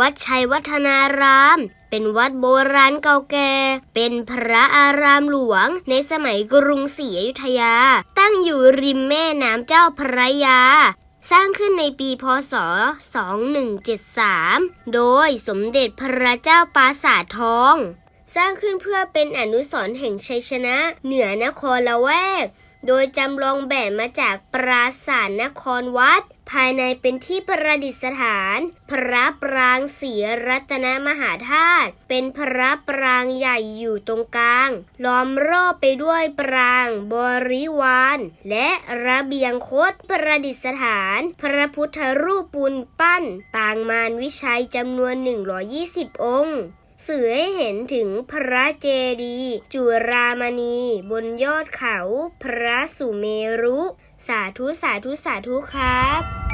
วัดชัยวัฒนาราม เป็นวัดโบราณเก่าแก่ เป็นพระอารามหลวงในสมัยกรุงศรีอยุธยา ตั้งอยู่ริมแม่น้ำเจ้าพระยา สร้างขึ้นในปีพศ 2173 โดยสมเด็จพระเจ้าปราสาททอง สร้างขึ้นเพื่อเป็นอนุสรณ์แห่งชัยชนะ เหนือนครละแวก โดยจำลองแบบมาจากปราสาทนครวัด ภายในเป็นที่ประดิษฐาน พระปรางศรีรัตนมหาธาตุเป็นพระปรางใหญ่อยู่ตรงกลาง ล้อมรอบไปด้วยปรางบริวาร และระเบียงคดประดิษฐาน พระพุทธรูปปูนปั้น ปางมารวิชัยจำนวน 120 องค์ สื่อให้เห็นถึงพระเจดีย์จุรามณี บนยอดเขา พระสุเมรุ สาธุสาธุสาธุครับ